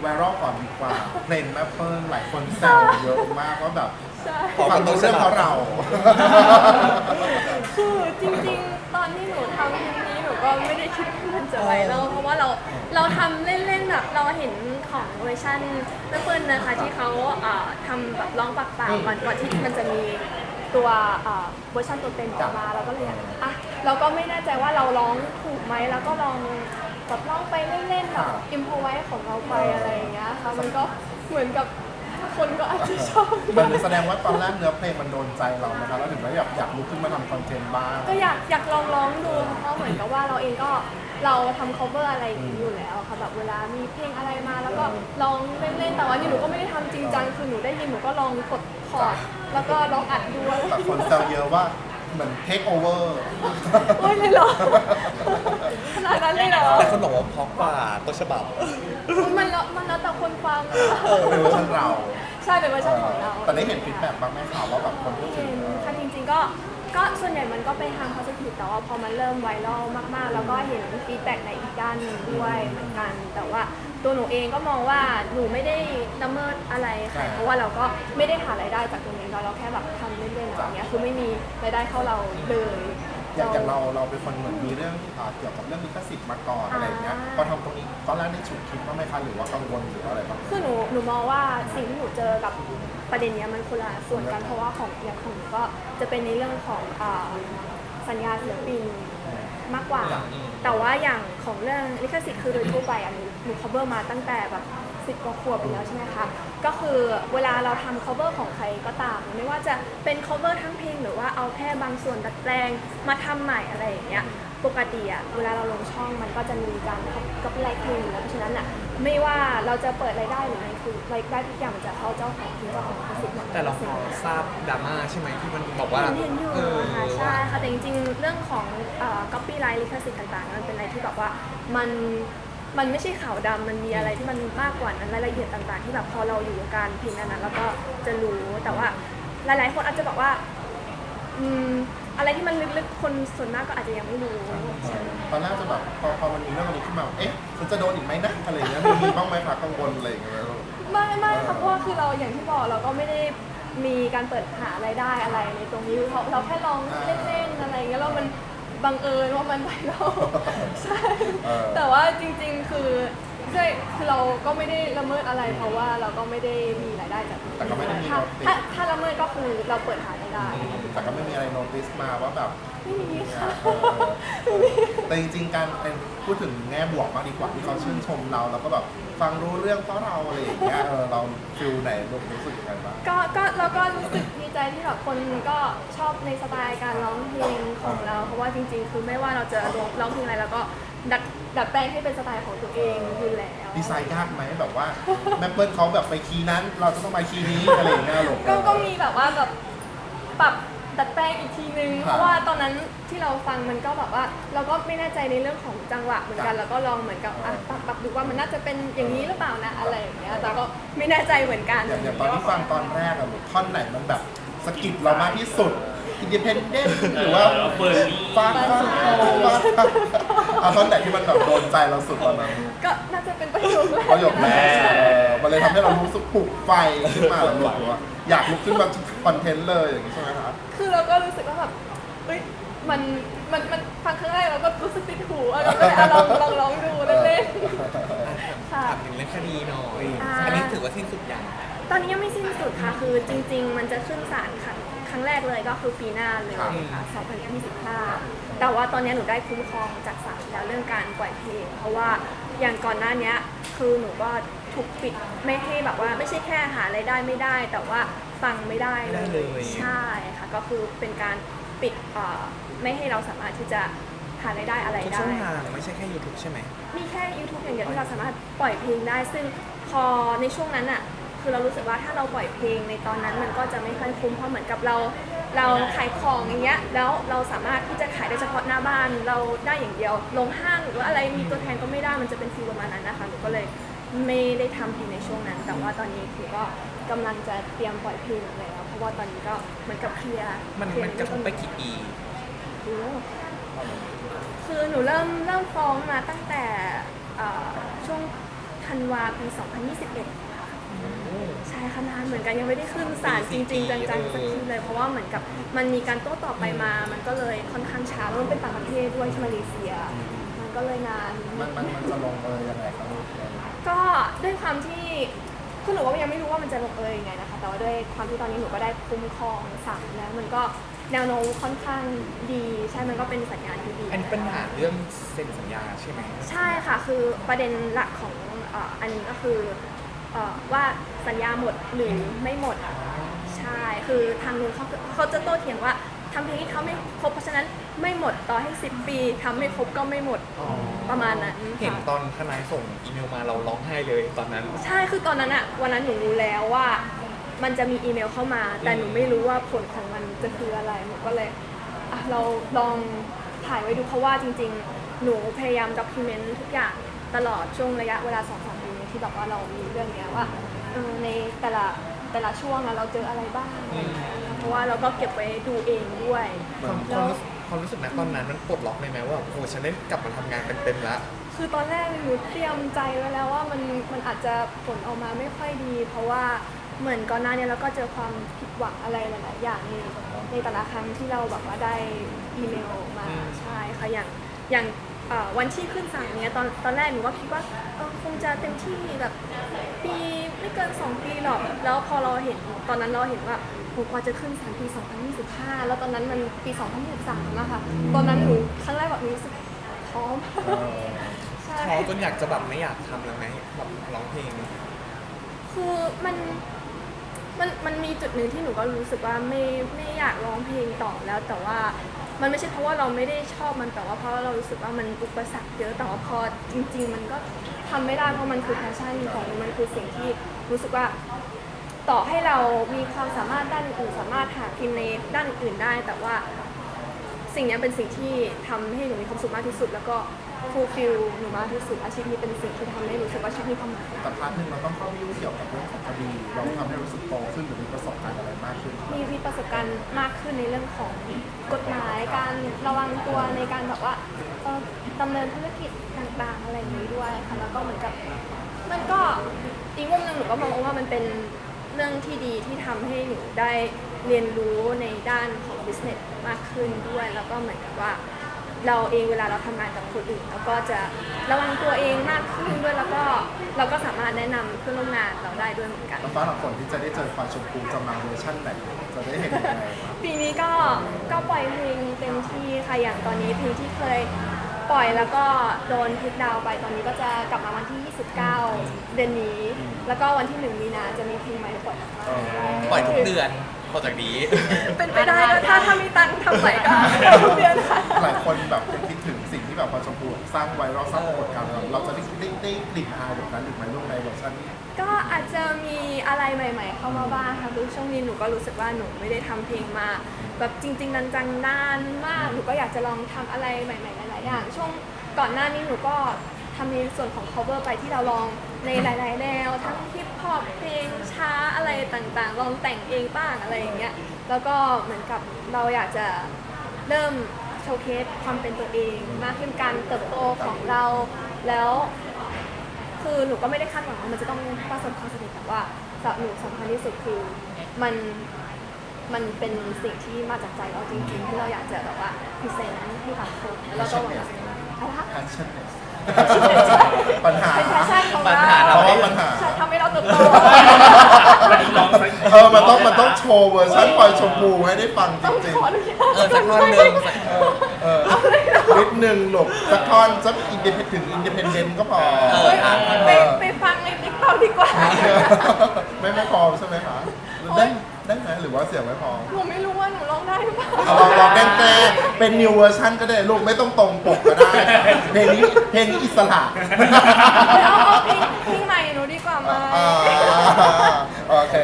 ไวรัลก่อนดีกว่าเพลงแม่เปิ้ลหลายคนแซวเยอะมากว่าแบบใช่ฟังรู้เรื่องเพราะเรา คือจริงๆ ตอนที่หนูทำเพลงนี้หนูก็ไม่ได้คิดว่ามันจะไวรัลเพราะว่าเราเราทำเล่นๆแบบเราเห็นของเวอร์ชันแม่เปิ้ลนะคะที่เขาเอ่อทำแบบร้องปากเปล่าก่อนก่อนที่มันจะมีตัวเอ่อเวอร์ชันตัวเต็มออกมาเราก็เลยอะเราก็ไม่แน่ใจว่าเราร้องถูกไหมแล้วก็ลอง แบบร้องไปเล่นๆแบบอิมพอไว้ของเราไปอะไรอย่างเงี้ยค่ะมันก็เหมือนกับคนก็อาจจะชอบ มันแสดงว่าตอนแรกเนื้อเพลงมันโดนใจเรานะคะแล้วถึงได้อยากอยากลุกขึ้นมาทำคอนเทนต์บ้าง ก็อยากอยากลองร้องดูเพราะเหมือนกับว่าเราเองก็เราทำ cover อะไรอย่างนี้อยู่แล้วค่ะแบบเวลามีเพลงอะไรมาแล้วก็ลองเล่นๆแต่ว่านี่หนูก็ไม่ได้ทำจริงจังคือหนูได้ยินหนูก็ลองกดคอร์ดแล้วก็ลองอัดดูอะไรแต่คนแซวเยอะว่า เหมือนเทคโอเวอร์โอ้ยเลยเหรอขนาดนั้นเลยเหรอแต่คนบอกว่าเพราะกว่าต้นฉบับมันแล้วมันแล้วแต่คนฟังเป็นเวอร์ชันเรา ใช่เป็นเวอร์ชันของเราแต่ได้เห็นฟีดแบ็กบ้างไหมคะว่าแบบคนพูดถึงเห็นเออค่ะจริง ๆ ก็ก็ส่วนใหญ่มันก็ไปทาง positive แต่ว่าพอมันเริ่มไวรัลมากๆ แล้วก็เห็นฟีดแบ็กในอีกด้านหนึ่งด้วยเหมือนกันแต่ว่า ตัวหนูเองก็มองว่าหนูไม่ได้ละเมิดอะไรค่ะ เพราะว่าเราก็ไม่ได้หารายได้จากตรงนี้เนาะเราแค่แบบทำเล่นๆอย่างเงี้ยคือไม่มีรายได้เข้าเราเลยอย่างอย่างเราเราเป็นคนเหมือนมีเรื่องอ่าเกี่ยวกับเรื่องลิขสิทธิ์มาก่อนอะไรอย่างเงี้ยพอทำตรงนี้ตอนแรกได้ฉุกคิดบ้างไหมคะหรือว่ากังวลหรืออะไรบ้าง คือหนูหนูมองว่าสิ่งที่หนูเจอกับประเด็นเนี้ยมันคนละส่วนกันเพราะว่าของอย่างของหนูก็จะเป็นในเรื่องของอ่าสัญญาศิลปินมากกว่า แต่ว่าอย่างของเรื่องลิขสิทธิ์คือโดยทั่วไปอันนี้ หนู cover มาตั้งแต่แบบสิบกว่าขวบไปแล้วใช่ไหมคะ ก็คือเวลาเราทำ cover ของใครก็ตาม ไม่ว่าจะเป็น cover ทั้งเพลงหรือว่าเอาแค่บางส่วนดัดแปลงมาทำใหม่อะไรอย่างเงี้ย ปกติอะเวลาเราลงช่องมันก็จะมีการก๊อปไลค์เพลงอยู่แล้วเพราะฉะนั้นอะไม่ว่าเราจะเปิดรายได้หรืออะไรคือรายได้ทุกอย่างมันจะเข้าเจ้าของคือเจ้าของลิขสิทธิ์หมด แต่เราพอทราบดราม่าใช่ไหมที่มันบอกว่า เห็นเห็นอยู่เออค่ะว่าใช่ค่ะแต่จริงๆ เรื่องของเอ่อ copyright ลิขสิทธิ์ต่างๆ มันเป็นอะไรที่แบบว่ามัน มันไม่ใช่ขาวดำมันมีอะไรที่มันมากกว่านั้นรายละเอียดต่างๆ ที่แบบพอเราอยู่วงการเพลงนั้นๆแล้วก็จะรู้แต่ว่าหลาย ๆ คนอาจจะบอกว่าอืมอะไรที่มันลึกๆคนส่วนมากก็อาจจะยังไม่รู้ใช่ ตอนแรกจะแบบพอพอมันมีเรื่องนี้ขึ้นมา เอ๊ะฉันจะโดนอีกไหมนะอะไรอย่างเงี้ยมันมีบ้างไหมคะกังวลอะไรอย่างเงี้ยไหมลูกไม่ไม่ค่ะเพราะว่าคือเราอย่างที่บอกเราก็ไม่ได้มีการเปิดหารายได้อะไรในตรงนี้เราเราแค่ลองเล่นๆอะไรอย่างเงี้ยแล้วมัน บังเอิญว่ามันไวรัลใช่ เออ แต่ว่าจริงๆ คือ ใช่คือเราก็ไม่ได้ละเมิดอะไร เพราะว่าเราก็ไม่ได้มีรายได้จากตรงนี้แต่ก็ไม่ได้มีถ้า notice ถ้าถ้าละเมิดก็คือเราเปิดหารายได้ แต่ก็ไม่มีอะไรโน้ติสมาว่าแบบ ไม่มีค่ะเออแต่จริงๆการเป็นพูดถึงแง่บวกมากดีกว่าที่เขาชื่นชมเราแล้วก็แบบฟังรู้เรื่องเพราะเราอะไรอย่างเงี้ยเออเราฟิลไหนลูกรู้สึกยังไงบ้าง ก็ก็เราก็รู้สึกดีใจที่แบบคนก็ชอบในสไตล์การร้องเพลงของเรา เพราะว่าจริง ๆ คือไม่ว่าเราจะร้องร้องเพลงอะไรเราก็ดัด ดัดแปลงให้เป็นสไตล์ของตัวเองอยู่แล้ว ดีไซน์ยากไหมแบบว่าแม่เปิ้ลเขาแบบไปคีย์นั้น เราจะต้องไปคีย์นี้อะไรอย่างเงี้ยลูกก็ก็มีแบบว่าแบบปรับดัดแปลงอีกทีนึงครับเพราะว่าตอนนั้นที่เราฟังมันก็แบบว่า เราก็ไม่แน่ใจในเรื่องของจังหวะเหมือนกันครับแล้วก็ลองเหมือนกับอะปรับปรับดูว่ามันน่าจะเป็นอย่างนี้หรือเปล่านะอะไรอย่างเงี้ยแต่ก็ไม่แน่ใจเหมือนกันอย่างอย่างตอนที่ฟังตอนแรกอะลูกท่อนไหนมันแบบสะกิดเรามากที่สุด อินดิเพนเดนต์หรือว่าเปิดนี่ฟาดฟาดโตฟาดฟาดเอาท่อนไหนที่มันแบบโดนใจเราสุดตอนนั้นก็น่าจะเป็นประโยคแรกประโยคแรกเออมันเลยทำให้เรารู้สึกปลุกไฟขึ้นมาแล้วรู้สึกว่าอยากลุกขึ้นมาคอนเทนต์เลยอย่างนี้ใช่ไหมครับคือเราก็รู้สึกว่าแบบเฮ้ยมันมันมันฟังครั้งแรกเราก็รู้สึกติดหูอะเราก็เลยอะลองลองลองดูเล่นๆค่ะ ถามถึงเรื่องคดีหน่อย อ่า อันนี้ถือว่าสิ้นสุดยัง ตอนนี้ยังไม่สิ้นสุดค่ะ คือจริง ๆ มันจะขึ้นศาลครั้ง ครั้งแรกเลยก็คือปีหน้าเลยครับค่ะ2025 แต่ว่าตอนนี้หนูได้คุ้มครองจากศาลแล้วเรื่องการปล่อยเพลง เพราะว่าอย่างก่อนหน้านี้คือหนูก็ถูกปิดไม่ให้แบบว่าไม่ใช่แค่หารายได้ไม่ได้ แต่ว่าฟังไม่ได้ไม่ได้เลยใช่ค่ะก็คือเป็นการปิดเอ่อไม่ให้เราสามารถที่จะหารายได้อะไรทุกได้ช่องทางไม่ใช่แค่ YouTube ใช่ไหมมีแค่ YouTube อย่างเดียวที่เราสามารถปล่อยเพลงได้ ซึ่งพอในช่วงนั้นอะ คือเรารู้สึกว่าถ้าเราปล่อยเพลงในตอนนั้นมันก็จะไม่ค่อยคุ้มเพราะเหมือนกับเรา เราขายของอย่างเงี้ยแล้วเราสามารถที่จะขายได้เฉพาะหน้าบ้านเราได้อย่างเดียวลงห้างหรือว่าอะไรมีตัวแทนก็ไม่ได้มันจะเป็นฟีลประมาณนั้นนะคะหนูก็เลยไม่ได้ทำเพลงในช่วงนั้น แต่ว่าตอนนี้คือก็กำลังจะเตรียมปล่อยเพลงแล้วเพราะว่าตอนนี้ก็เหมือนกับเคลียร์มันเคลียมันกระทบไปกี่ปี โอ้คือหนูเริ่มเริ่มฟ้องมาตั้งแต่เอ่อช่วงทธันวาปี2021ค่ะ ใช่ค่ะนานเหมือนกันยังไม่ได้ขึ้นศาลจริง ๆ จังๆสักทีเลยเพราะว่าเหมือนกับมันมีการโต้ตอบไปมา มันก็เลยค่อนข้างช้าแล้วมันเป็นต่างประเทศด้วยที่มาเลเซีย มันก็เลยนาน มันมันมันจะลงเอยยังไงครับลูกก็ด้วยความที่คือหนูก็ยังไม่รู้ว่ามันจะลงเอยยังไงนะคะ แต่ว่าด้วยความที่ตอนนี้หนูก็ได้คุ้มครองศาลแล้วมันก็แนวโน้มค่อนข้างดีใช่มันก็เป็นสัญญาณที่ดี อันนี้ปัญหาเรื่องเซ็นสัญญาใช่ไหม ใช่ค่ะ คือประเด็นหลักของเอ่ออันนี้ก็คือ เอ่อว่าสัญญาหมดหรือไม่หมดใช่คือทางนู้นเขาเขาจะโต้เถียงว่าทำเพลงนี้เขาไม่ครบเพราะฉะนั้นไม่หมดต่อให้ 10 ปีทำไม่ครบก็ไม่หมดประมาณนั้นเห็นค่ะ ตอนทนายส่งอีเมลมาเราร้องไห้เลยตอนนั้น ใช่ คือตอนนั้นอะวันนั้นหนูรู้แล้วว่า มันจะมีอีเมลเข้ามา แต่หนูไม่รู้ว่าผลของมันจะคืออะไร หนูก็เลยอะเราลองถ่ายไว้ดูเพราะว่าจริง ๆ หนูพยายามด็อกิเมนต์ทุกอย่างตลอดช่วงระยะเวลาสองสามปีนี้ ที่แบบว่าเรามีเรื่องเนี้ยว่าเออในแต่ละแต่ละช่วงอะเราเจออะไรบ้างอะไรอย่างเงี้ยเพราะว่าเราก็เก็บไว้ดูเองด้วย ความความรู้สึกความรู้สึกนะตอนนั้นมันปลดล็อกเลยไหมว่าโอ้โหฉันได้กลับมาทำงานเต็มๆแล้ว คือตอนแรกหนูเตรียมใจไว้แล้วว่ามันมันอาจจะผลออกมาไม่ค่อยดี เพราะว่าเหมือนก่อนหน้านี้เราก็เจอความผิดหวังอะไรหลายๆอย่างในในแต่ละครั้งที่เราแบบว่าได้อีเมลมาอืมใช่ค่ะอย่างอย่าง เอ่อวันที่ขึ้นศาลเนี้ยตอนตอนแรกหนูก็คิดว่าเออคงจะเต็มที่แบบปีไม่เกิน 2 ปีหรอก แล้วพอเราเห็นตอนนั้นเราเห็นว่าโหกว่าจะขึ้นศาลปี 2025 แล้วตอนนั้นมันปี2023นะคะตอนนั้นหนูครั้งแรกแบบรู้สึกพร้อมเออใช่ ท้อจนอยากจะแบบไม่อยากทำแล้วไหมแบบร้องเพลง คือมัน มันมันมีจุดหนึ่งที่หนูก็รู้สึกว่าไม่ไม่อยากร้องเพลงต่อแล้วแต่ว่ามันไม่ใช่เพราะว่าเราไม่ได้ชอบมันแต่ว่าเพราะเรารู้สึกว่ามันอุปสรรคเยอะแต่ว่าพอจริง ๆ มันก็ทำไม่ได้เพราะมันคือแพชชั่นของหนูมันคือสิ่งที่รู้สึกว่า ต่อให้เรามีความสามารถด้านอื่นสามารถหากินในด้านอื่นได้ แต่ว่า สิ่งเนี้ยเป็นสิ่งที่ทำให้หนูมีความสุขมากที่สุด แล้วก็ฟูลฟิลหนูมากที่สุดอาชีพนี้เป็นสิ่งที่ทำให้รู้สึกว่าชีวิตมีความหมายแต่พาร์ทหนึ่งเราต้องเข้าไปยุ่งเกี่ยวกับเรื่องของคดีเราทำให้รู้สึกโตขึ้นหรือมีประสบการณ์อะไรมากขึ้นมีมีประสบการณ์มากขึ้นในเรื่องของกฎหมายการระวังตัวในการแบบว่าเอ่อดำเนินธุรกิจต่างๆอะไรอย่างนี้ด้วยค่ะแล้วก็เหมือนกับมันก็อีกมุมหนึ่งหนูก็มองว่ามันเป็นเรื่องที่ดีที่ทำให้หนูได้เรียนรู้ในด้านข อง business มากขึ้นด้วย แล้วก็เหมือนกับว่าเราเองเวลาเราทำงานกับคนอื่นเราก็จะระวังตัวเองมากขึ้นด้วยแล้วก็เราก็สามารถแนะนำเพื่อนร่วมงานเราได้ด้วยเหมือนกันแล้วฟ้าหลังฝนที่จะได้เจอควายชมพูจะมาเวอร์ชั่นไหนจะได้เห็นยังไงครับปีนี้ก็ก็ปล่อยเพลงเต็มที่ค่ะอย่างตอนนี้เพลงที่เคยปล่อยแล้วก็โดนเทคดาวน์ไปตอนนี้ก็จะกลับมาวันที่ 29 เดือนนี้ แล้วก็วันที่ 1 มีนาจะมีเพลงใหม่ปล่อยเออปล่อยทุกเดือน พอจากนี้ เป็นไปได้ก็ถ้าถ้ามีตังค์ทำใหม่ก็ทุกเดือนค่ะ หลายคนแบบคิดถึงสิ่งที่แบบควายชมพูสร้างไวรัลสร้างปรากฏการณ์เราเราจะได้ได้ได้กลิ่นอายแบบนั้นหรือไม่ลูกในเวอร์ชันนี้ก็อาจจะมีอะไรใหม่ ๆ เข้ามาบ้างค่ะคือช่วงนี้หนูก็รู้สึกว่าหนูไม่ได้ทำเพลงมาแบบจริง ๆจังๆนานมาก หนูก็อยากจะลองทำอะไรใหม่ๆหลายๆอย่าง ช่วงก่อนหน้านี้หนูก็ทำในส่วนของ cover ไปที่เราลอง ในหลาย ๆ แนวทั้งฮิปฮอปเพลงช้าอะไรต่างๆ ลองแต่งเองบ้างอะไรอย่างเงี้ยแล้วก็เหมือนกับเราอยากจะเริ่มโชว์เคสความเป็นตัวเอง มากขึ้นการเติบโตของเราแล้ว คือหนูก็ไม่ได้คาดหวังว่ามันจะต้องประสบความสำเร็จแต่ว่าสำหรับหนูสำคัญที่สุดคือมันมันเป็นสิ่งที่มาจากใจเราจริงๆที่เราอยากจะแบบว่าพรีเซนต์ให้กับคนแล้วเราก็หวังอะไรคะ passionate ปัญหา เป็นแพชชั่นของปัญเราหาเพเราราะว่าปัญหา ใช่ทำให้เราเติบโตเออมันต้องมันต้องโชว์เวอร์ชันควายชมพูให้ได้ฟังจต้องริงขออนุญาตเออสักท่อนหนึ่งสัก ๆ เออนิดนึงหลบสักท่อนสักอินดิเพถึงอินดิเพนเดนต์ก็พอ เออ อะ ไปไปฟังในติ๊กต็อกดีกว่า ไม่ไม่พอใช่ไหมคะได้ ได้ไหมหรือว่าเสียงไม่พอหนูไม่รู้ว่าหนูร้องได้หรือเปล่าเอาลองลองแกล้งแกล้งเป็นนิวเวอร์ชันก็ได้ลูกไม่ต้องตรงปกก็ได้ เพลงนี้เพลงนี้อิสระ เอาเอาเพลงเพลงใหม่หนูดีกว่าไหม อ่าโอเค